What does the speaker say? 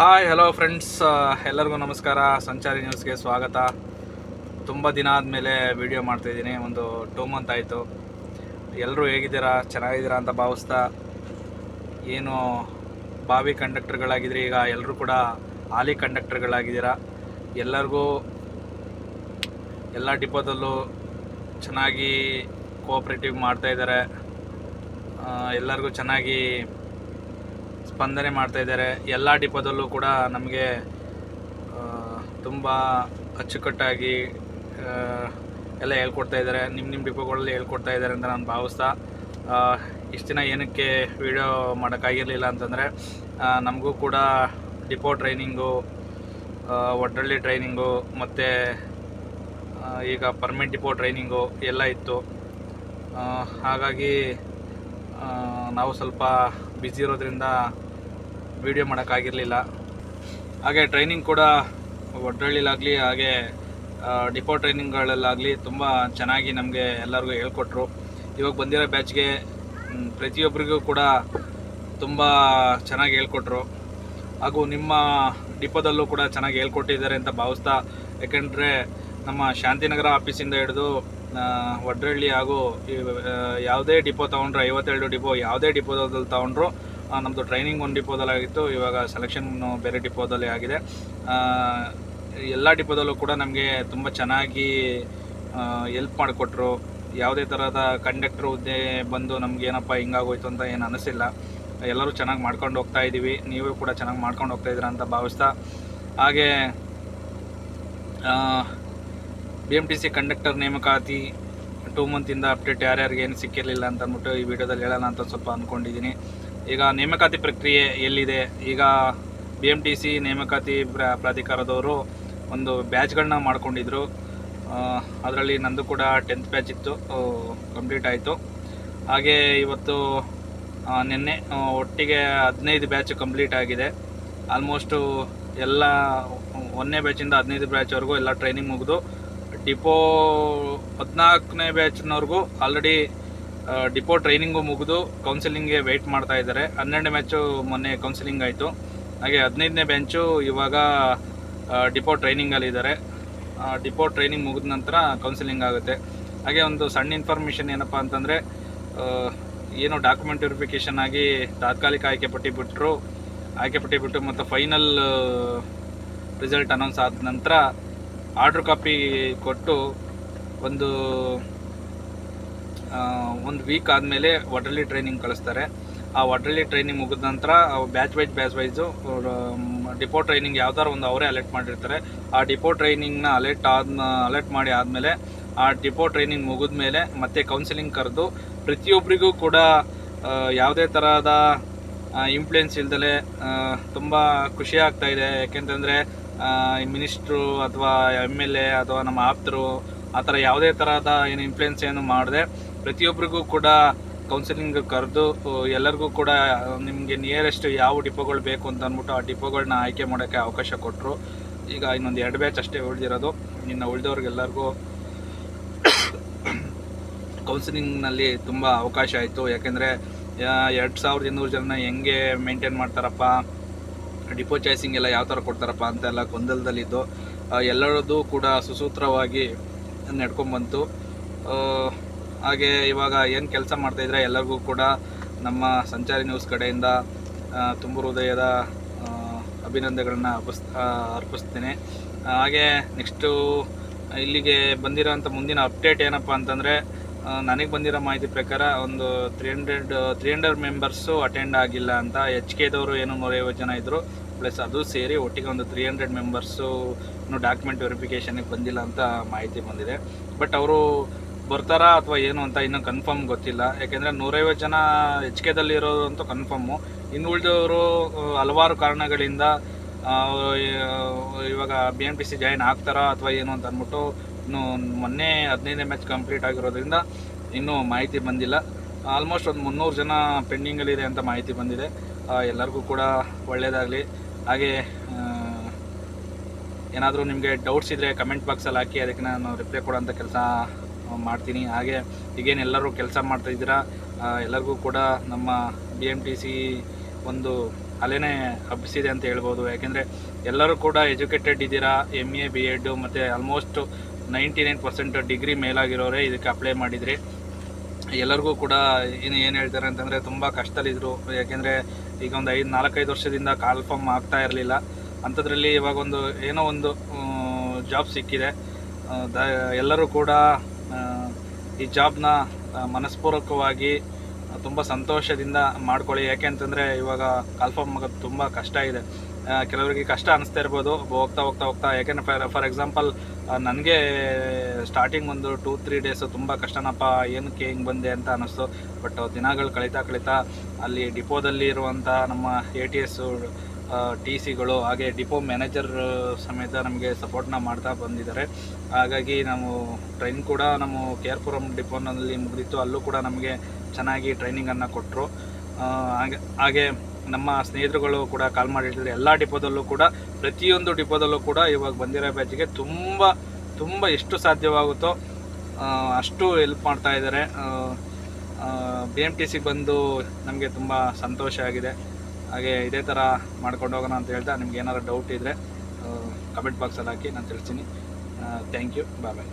Hi hello friends ಎಲ್ಲರಿಗೂ ನಮಸ್ಕಾರ. ಸಂಚಾರಿ ನ್ಯೂಸ್ಗೆ ಸ್ವಾಗತ. ತುಂಬ ದಿನ ಆದಮೇಲೆ ವಿಡಿಯೋ ಮಾಡ್ತಾಯಿದ್ದೀನಿ ಒಂದು ಟೂ ಮಂತ್ ಆಯಿತು. ಎಲ್ಲರೂ ಹೇಗಿದ್ದೀರಾ? ಚೆನ್ನಾಗಿದ್ದೀರಾ ಅಂತ ಭಾವಿಸ್ತಾ ಏನು ಬಾವಿ ಕಂಡಕ್ಟರ್ಗಳಾಗಿದ್ರಿ ಈಗ ಎಲ್ಲರೂ ಕೂಡ ಹಾಲಿ ಕಂಡಕ್ಟರ್ಗಳಾಗಿದ್ದೀರಾ ಎಲ್ಲರಿಗೂ ಎಲ್ಲ ಡಿಪೋದಲ್ಲೂ ಚೆನ್ನಾಗಿ ಕೋಆಪ್ರೇಟಿವ್ ಮಾಡ್ತಾಯಿದ್ದಾರೆ ಎಲ್ಲರಿಗೂ ಚೆನ್ನಾಗಿ ಸ್ಪಂದನೆ ಮಾಡ್ತಾ ಇದ್ದಾರೆ. ಎಲ್ಲ ಡಿಪೋದಲ್ಲೂ ಕೂಡ ನಮಗೆ ತುಂಬ ಅಚ್ಚುಕಟ್ಟಾಗಿ ಎಲ್ಲ ಹೇಳ್ಕೊಡ್ತಾ ಇದ್ದಾರೆ. ನಿಮ್ಮ ನಿಮ್ಮ ಡಿಪೋಗಳಲ್ಲಿ ಹೇಳ್ಕೊಡ್ತಾ ಇದ್ದಾರೆ ಅಂತ ನಾನು ಭಾವಿಸ್ತಾ ಇಷ್ಟು ದಿನ ಏನಕ್ಕೆ ವಿಡಿಯೋ ಮಾಡೋಕ್ಕಾಗಿರಲಿಲ್ಲ ಅಂತಂದರೆ ನಮಗೂ ಕೂಡ ಡಿಪೋ ಟ್ರೈನಿಂಗು ಒಡ್ಡಳ್ಳಿ ಟ್ರೈನಿಂಗು, ಮತ್ತು ಈಗ ಪರ್ಮನೆಂಟ್ ಡಿಪೋ ಟ್ರೈನಿಂಗು ಎಲ್ಲ ಇತ್ತು. ಹಾಗಾಗಿ ನಾವು ಸ್ವಲ್ಪ ಬ್ಯುಸಿ ಇರೋದ್ರಿಂದ ವಿಡಿಯೋ ಮಾಡೋಕ್ಕಾಗಿರಲಿಲ್ಲ. ಹಾಗೆ ಟ್ರೈನಿಂಗ್ ಕೂಡ ಒಡ್ರಳ್ಳಿಲಾಗಲಿ, ಹಾಗೆ ಡಿಪೋ ಟ್ರೈನಿಂಗ್ಗಳಲ್ಲಾಗಲಿ ತುಂಬ ಚೆನ್ನಾಗಿ ನಮಗೆ ಎಲ್ಲರಿಗೂ ಹೇಳ್ಕೊಟ್ರು. ಇವಾಗ ಬಂದಿರೋ ಬ್ಯಾಚ್ಗೆ ಪ್ರತಿಯೊಬ್ಬರಿಗೂ ಕೂಡ ತುಂಬ ಚೆನ್ನಾಗಿ ಹೇಳ್ಕೊಟ್ರು. ಹಾಗೂ ನಿಮ್ಮ ಡಿಪೋದಲ್ಲೂ ಕೂಡ ಚೆನ್ನಾಗಿ ಹೇಳ್ಕೊಟ್ಟಿದ್ದಾರೆ ಅಂತ ಭಾವಿಸ್ತಾ, ಯಾಕೆಂದರೆ ನಮ್ಮ ಶಾಂತಿನಗರ ಆಫೀಸಿಂದ ಹಿಡಿದು ಒಡ್ರಳ್ಳಿ ಹಾಗೂ ಯಾವುದೇ ಡಿಪೋ ತೊಗೊಂಡ್ರು, ಐವತ್ತೆರಡು ಡಿಪೋ ಯಾವುದೇ ಡಿಪೋದಲ್ಲಿ ತೊಗೊಂಡ್ರು ನಮ್ಮದು ಟ್ರೈನಿಂಗ್ ಒಂದು ಡಿಪೋದಲ್ಲಾಗಿತ್ತು ಇವಾಗ ಸೆಲೆಕ್ಷನ್ ಬೇರೆ ಡಿಪೋದಲ್ಲಿ ಆಗಿದೆ. ಎಲ್ಲ ಡಿಪೋದಲ್ಲೂ ಕೂಡ ನಮಗೆ ತುಂಬ ಚೆನ್ನಾಗಿ ಎಲ್ಪ್ ಮಾಡಿಕೊಟ್ರು. ಯಾವುದೇ ಥರದ ಕಂಡಕ್ಟ್ರ್ ಹುದ್ದೆ ಬಂದು ನಮ್ಗೆ ಏನಪ್ಪ ಹಿಂಗಾಗೋಯ್ತು ಅಂತ ಏನು ಅನಿಸಿಲ್ಲ. ಎಲ್ಲರೂ ಚೆನ್ನಾಗಿ ಮಾಡ್ಕೊಂಡು ಹೋಗ್ತಾ ಇದ್ದೀವಿ ನೀವು ಕೂಡ ಚೆನ್ನಾಗಿ ಮಾಡ್ಕೊಂಡು ಹೋಗ್ತಾ ಇದ್ದೀರಾ ಅಂತ ಭಾವಿಸ್ತಾ. ಹಾಗೆ B M T C conductor ನೇಮಕಾತಿ ಟೂ ಮಂತಿಂದ ಅಪ್ಡೇಟ್ ಯಾರ್ಯಾರಿಗೆ ಏನು ಸಿಕ್ಕಿರಲಿಲ್ಲ ಅಂತ ಅಂದ್ಬಿಟ್ಟು ಈ ವಿಡಿಯೋದಲ್ಲಿ ಹೇಳೋಣ ಅಂತ ಸ್ವಲ್ಪ ಅಂದ್ಕೊಂಡಿದ್ದೀನಿ. ಈಗ ನೇಮಕಾತಿ ಪ್ರಕ್ರಿಯೆ ಎಲ್ಲಿದೆ? ಈಗ ಬಿ ಎಂ ಟಿ ಸಿ ನೇಮಕಾತಿ ಪ್ರ- ಪ್ರಾಧಿಕಾರದವರು ಒಂದು ಬ್ಯಾಚ್ಗಳನ್ನ ಮಾಡ್ಕೊಂಡಿದ್ರು. ಅದರಲ್ಲಿ ನಂದು ಕೂಡ ಟೆಂತ್ ಬ್ಯಾಚ್ ಇತ್ತು. ಕಂಪ್ಲೀಟ್ ಆಯಿತು. ಹಾಗೆ ಇವತ್ತು ನಿನ್ನೆ ಒಟ್ಟಿಗೆ ಹದಿನೈದು ಬ್ಯಾಚ್ ಕಂಪ್ಲೀಟ್ ಆಗಿದೆ. ಆಲ್ಮೋಸ್ಟು ಎಲ್ಲ ಒಂದನೇ ಬ್ಯಾಚಿಂದ ಹದಿನೈದು ಬ್ಯಾಚ್ವರೆಗೂ ಎಲ್ಲ ಟ್ರೈನಿಂಗ್ ಮುಗಿದು ಡಿಪೋ ಹದಿನಾಲ್ಕನೇ ಬ್ಯಾಚ್ನವ್ರಿಗೂ ಆಲ್ರೆಡಿ ಡಿಪೋ ಟ್ರೈನಿಂಗು ಮುಗಿದು ಕೌನ್ಸಿಲಿಂಗ್ಗೆ ವೆಯ್ಟ್ ಮಾಡ್ತಾ ಇದ್ದಾರೆ. ಹನ್ನೆರಡನೇ ಬ್ಯಾಚು ಮೊನ್ನೆ ಕೌನ್ಸಿಲಿಂಗ್ ಆಯಿತು. ಹಾಗೆ ಹದಿನೈದನೇ ಬ್ಯಾಂಚು ಇವಾಗ ಡಿಪೋ ಟ್ರೈನಿಂಗಲ್ಲಿದ್ದಾರೆ ಡಿಪೋ ಟ್ರೈನಿಂಗ್ ಮುಗಿದ ನಂತರ ಕೌನ್ಸಿಲಿಂಗ್ ಆಗುತ್ತೆ. ಹಾಗೆ ಒಂದು ಸಣ್ಣ ಇನ್ಫಾರ್ಮೇಷನ್ ಏನಪ್ಪ ಅಂತಂದರೆ ಏನು ಡಾಕ್ಯುಮೆಂಟ್ ವೆರಿಫಿಕೇಷನ್ ಆಗಿ ತಾತ್ಕಾಲಿಕ ಆಯ್ಕೆ ಪಟ್ಟಿ ಬಿಟ್ಟರು ಆಯ್ಕೆ ಪಟ್ಟಿ ಬಿಟ್ಟು ಮತ್ತು ಫೈನಲ್ ರಿಸಲ್ಟ್ ಅನೌನ್ಸ್ ಆದ ನಂತರ ಆರ್ಡ್ರ್ ಕಾಪಿ ಕೊಟ್ಟು ಒಂದು ಒಂದು ವೀಕ್ ಆದಮೇಲೆ ವಡ್ರಳ್ಳಿ ಟ್ರೈನಿಂಗ್ ಕಳಿಸ್ತಾರೆ. ಆ ವಡ್ರಳ್ಳಿ ಟ್ರೈನಿಂಗ್ ಮುಗಿದ ನಂತರ batch wise batch wise depot training ಯಾವ್ದಾರು ಒಂದು ಅವರೇ ಅಲರ್ಟ್ ಮಾಡಿರ್ತಾರೆ. ಆ ಡಿಪೋ ಟ್ರೈನಿಂಗ್ನ ಅಲರ್ಟ್ ಆದ ಅಲರ್ಟ್ ಮಾಡಿ ಆದಮೇಲೆ, ಆ ಡಿಪೋ ಟ್ರೈನಿಂಗ್ ಮುಗಿದ ಮೇಲೆ ಮತ್ತೆ ಕೌನ್ಸಿಲಿಂಗ್ ಕರೆದು ಪ್ರತಿಯೊಬ್ಬರಿಗೂ ಕೂಡ ಯಾವುದೇ ತರಹದ ಇಂಪ್ಲುಯೆನ್ಸ್ ಇಲ್ದಲೆ ತುಂಬ ಖುಷಿ ಆಗ್ತಾ ಇದೆ. ಯಾಕೆಂತಂದರೆ ಮಿನಿಸ್ಟ್ರು ಅಥವಾ ಎಂ ಎಲ್ ಎ ಅಥವಾ ನಮ್ಮ ಆಪ್ತರು ಆ ಥರ ಯಾವುದೇ ಥರದ ಏನು ಇನ್ಫ್ಲುಯೆನ್ಸ್ ಏನು ಮಾಡದೆ ಪ್ರತಿಯೊಬ್ಬರಿಗೂ ಕೂಡ ಕೌನ್ಸಿಲಿಂಗ್ ಕರೆದು ಎಲ್ಲರಿಗೂ ಕೂಡ ನಿಮಗೆ ನಿಯರೆಸ್ಟ್ ಯಾವ ಡಿಪೋಗಳು ಬೇಕು ಅಂತ ಅಂದ್ಬಿಟ್ಟು ಆ ಡಿಪೋಗಳನ್ನ ಆಯ್ಕೆ ಮಾಡೋಕ್ಕೆ ಅವಕಾಶ ಕೊಟ್ಟರು ಈಗ ಇನ್ನೊಂದು ಎರಡು ಬ್ಯಾಚ್ ಅಷ್ಟೇ ಉಳಿದಿರೋದು. ಇನ್ನು ಉಳಿದವ್ರಿಗೆಲ್ಲರಿಗೂ ಕೌನ್ಸಿಲಿಂಗ್ನಲ್ಲಿ ತುಂಬ ಅವಕಾಶ ಆಯಿತು. ಯಾಕೆಂದರೆ ಎರಡು ಸಾವಿರದ ಇನ್ನೂರು ಜನ ಹೆಂಗೆ ಮೇಂಟೈನ್ ಮಾಡ್ತಾರಪ್ಪ, ಡಿಪೋ ಚಾಯ್ಸಿಂಗ್ ಎಲ್ಲ ಯಾವ ಥರ ಕೊಡ್ತಾರಪ್ಪ ಅಂತೆಲ್ಲ ಗೊಂದಲದಲ್ಲಿದ್ದು ಎಲ್ಲರದ್ದು ಕೂಡ ಸುಸೂತ್ರವಾಗಿ ನಡ್ಕೊಂಡ್ಬಂತು ಹಾಗೆ ಇವಾಗ ಏನು ಕೆಲಸ ಮಾಡ್ತಾಯಿದ್ರೆ ಎಲ್ಲರಿಗೂ ಕೂಡ ನಮ್ಮ ಸಂಚಾರಿ ನ್ಯೂಸ್ ಕಡೆಯಿಂದ ತುಂಬ ಹೃದಯದ ಅಭಿನಂದನೆಗಳನ್ನ ಅರ್ಪಿಸ್ ಅರ್ಪಿಸ್ತೀನಿ. ಹಾಗೆ ನೆಕ್ಸ್ಟು ಇಲ್ಲಿಗೆ ಬಂದಿರೋಂಥ ಮುಂದಿನ ಅಪ್ಡೇಟ್ ಏನಪ್ಪ ಅಂತಂದರೆ ನನಗೆ ಬಂದಿರೋ ಮಾಹಿತಿ ಪ್ರಕಾರ ಒಂದು three hundred three hundred members attend ಆಗಿಲ್ಲ ಅಂತ ಎಚ್ ಕೆದವರು ಏನು ನೂರೈವತ್ತು ಜನ ಇದ್ದರು ಪ್ಲಸ್ ಅದು ಸೇರಿ ಒಟ್ಟಿಗೆ ಒಂದು ತ್ರೀ ಹಂಡ್ರೆಡ್ ಮೆಂಬರ್ಸು ಇನ್ನೂ ಡಾಕ್ಯುಮೆಂಟ್ ವೆರಿಫಿಕೇಷನಿಗೆ ಬಂದಿಲ್ಲ ಅಂತ ಮಾಹಿತಿ ಬಂದಿದೆ. ಬಟ್ ಅವರು ಬರ್ತಾರಾ ಅಥವಾ ಏನು ಅಂತ ಇನ್ನೂ ಕನ್ಫರ್ಮ್ ಗೊತ್ತಿಲ್ಲ. ಯಾಕೆಂದರೆ ನೂರೈವತ್ತು ಜನ ಎಚ್ ಕೆದಲ್ಲಿ ಇರೋದು ಅಂತೂ ಕನ್ಫರ್ಮು ಇನ್ನು ಉಳಿದವರು ಹಲವಾರು ಕಾರಣಗಳಿಂದ ಇವಾಗ B M P C join ಆಗ್ತಾರಾ ಅಥವಾ ಏನು ಅಂತ ಅಂದ್ಬಿಟ್ಟು ಇನ್ನು ಮೊನ್ನೆ ಹದಿನೈದನೇ ಮ್ಯಾಚ್ ಕಂಪ್ಲೀಟ್ ಆಗಿರೋದ್ರಿಂದ ಇನ್ನೂ ಮಾಹಿತಿ ಬಂದಿಲ್ಲ. ಆಲ್ಮೋಸ್ಟ್ ಒಂದು ಮುನ್ನೂರು ಜನ ಪೆಂಡಿಂಗಲ್ಲಿದೆ ಅಂತ ಮಾಹಿತಿ ಬಂದಿದೆ. ಎಲ್ಲರಿಗೂ ಕೂಡ ಒಳ್ಳೆಯದಾಗಲಿ ಹಾಗೆ ಏನಾದರೂ ನಿಮಗೆ ಡೌಟ್ಸ್ ಇದ್ದರೆ ಕಮೆಂಟ್ ಬಾಕ್ಸಲ್ಲಿ ಹಾಕಿ, ಅದಕ್ಕೆ ನಾನು ರಿಪ್ಲೈ ಕೊಡೋಂಥ ಕೆಲಸ ಮಾಡ್ತೀನಿ. ಹಾಗೆ ಈಗೇನು ಎಲ್ಲರೂ ಕೆಲಸ ಮಾಡ್ತಾ ಇದ್ದೀರಾ? ಎಲ್ಲರಿಗೂ ಕೂಡ ನಮ್ಮ ಬಿ ಎಂ ಟಿ ಸಿ ಒಂದು ಅಲೆನೇ ಹಬ್ಬಿಸಿದೆ ಅಂತ ಹೇಳ್ಬೋದು. ಯಾಕೆಂದರೆ ಎಲ್ಲರೂ ಕೂಡ ಎಜುಕೇಟೆಡ್ ಇದ್ದೀರಾ? ಎಂ ಎ ಬಿ ಎಡ್ ಮತ್ತು almost ninety nine percent degree ಮೇಲಾಗಿರೋರೇ ಇದಕ್ಕೆ ಅಪ್ಲೈ ಮಾಡಿದ್ರಿ. ಎಲ್ಲರಿಗೂ ಕೂಡ ಇನ್ನು ಏನು ಹೇಳ್ತಾರೆ ಅಂತಂದರೆ ತುಂಬ ಕಷ್ಟದಲ್ಲಿದ್ದರು ಯಾಕೆಂದರೆ ಈಗ ಒಂದು ಐದು, ನಾಲ್ಕೈದು ವರ್ಷದಿಂದ ಕಾಲ್ಫಾರ್ಮ್ ಆಗ್ತಾ ಇರಲಿಲ್ಲ. ಅಂಥದ್ರಲ್ಲಿ ಇವಾಗ ಒಂದು ಏನೋ ಒಂದು ಜಾಬ್ ಸಿಕ್ಕಿದೆ. ದ, ಎಲ್ಲರೂ ಕೂಡ ಈ ಜಾಬ್ನ ಮನಸ್ಪೂರ್ವಕವಾಗಿ ತುಂಬ ಸಂತೋಷದಿಂದ ಮಾಡ್ಕೊಳ್ಳಿ. ಯಾಕೆ ಅಂತಂದರೆ, ಇವಾಗ ಕಾಲ್ಫಾರ್ಮ್ ಆಗೋದು ತುಂಬ ಕಷ್ಟ ಇದೆ. ಕೆಲವರಿಗೆ ಕಷ್ಟ ಅನಿಸ್ತಾ ಇರ್ಬೋದು. ಹೋಗ್ತಾ ಹೋಗ್ತಾ ಹೋಗ್ತಾ ಯಾಕೆಂದರೆ ಫಾರ್ ಫಾರ್ ಎಕ್ಸಾಂಪಲ್ ನನಗೆ ಸ್ಟಾರ್ಟಿಂಗ್ ಒಂದು ಟೂ ತ್ರೀ ಡೇಸು ತುಂಬ ಕಷ್ಟನಪ್ಪ, ಏನಕ್ಕೆ ಹಿಂಗೆ ಬಂದೆ ಅಂತ ಅನ್ನಿಸ್ತು ಬಟ್ ದಿನಗಳು ಕಳೀತಾ ಕಳೀತಾ, ಅಲ್ಲಿ ಡಿಪೋದಲ್ಲಿ ಇರುವಂಥ ನಮ್ಮ ಎ ಟಿ ಎಸ್ಸು ಟಿ ಸಿಗಳು, ಹಾಗೆ ಡಿಪೋ ಮ್ಯಾನೇಜರ್ ಸಮೇತ ನಮಗೆ ಸಪೋರ್ಟ್ನ ಮಾಡ್ತಾ ಬಂದಿದ್ದಾರೆ. ಹಾಗಾಗಿ ನಾವು ಟ್ರೈನ್ ಕೂಡ ನಮ್ಮ ಕೆ ಆರ್ ಪುರಂ ಡಿಪೋನಲ್ಲಿ ಮುಗಿದಿತ್ತು. ಅಲ್ಲೂ ಕೂಡ ನಮಗೆ ಚೆನ್ನಾಗಿ ಟ್ರೈನಿಂಗನ್ನು ಕೊಟ್ಟರು. ಹಾಗೆ ಹಾಗೆ ನಮ್ಮ ಸ್ನೇಹಿತರುಗಳು ಕೂಡ ಕಾಲ್ ಮಾಡಿ ಹೇಳ್ತಿದ್ರು ಎಲ್ಲ ಡಿಪೋದಲ್ಲೂ ಕೂಡ, ಪ್ರತಿಯೊಂದು ಡಿಪೋದಲ್ಲೂ ಕೂಡ ಇವಾಗ ಬಂದಿರೋ ಬ್ಯಾಚಿಗೆ ತುಂಬ ತುಂಬ ಎಷ್ಟು ಸಾಧ್ಯವಾಗುತ್ತೋ ಅಷ್ಟು ಹೆಲ್ಪ್ ಮಾಡ್ತಾ ಇದ್ದಾರೆ. ಬಿ ಎಂ ಟಿ ಸಿ ಬಂದು ನಮಗೆ ತುಂಬ ಸಂತೋಷ ಆಗಿದೆ. ಹಾಗೆ ಇದೇ ಥರ ಮಾಡ್ಕೊಂಡು ಹೋಗೋಣ ಅಂತ ಹೇಳ್ತಾ ನಿಮ್ಗೆ ಏನಾದ್ರು ಡೌಟ್ ಇದ್ದರೆ ಕಮೆಂಟ್ ಬಾಕ್ಸಲ್ಲಿ ಹಾಕಿ ನಾನು ತಿಳಿಸ್ತೀನಿ. Thank you bye bye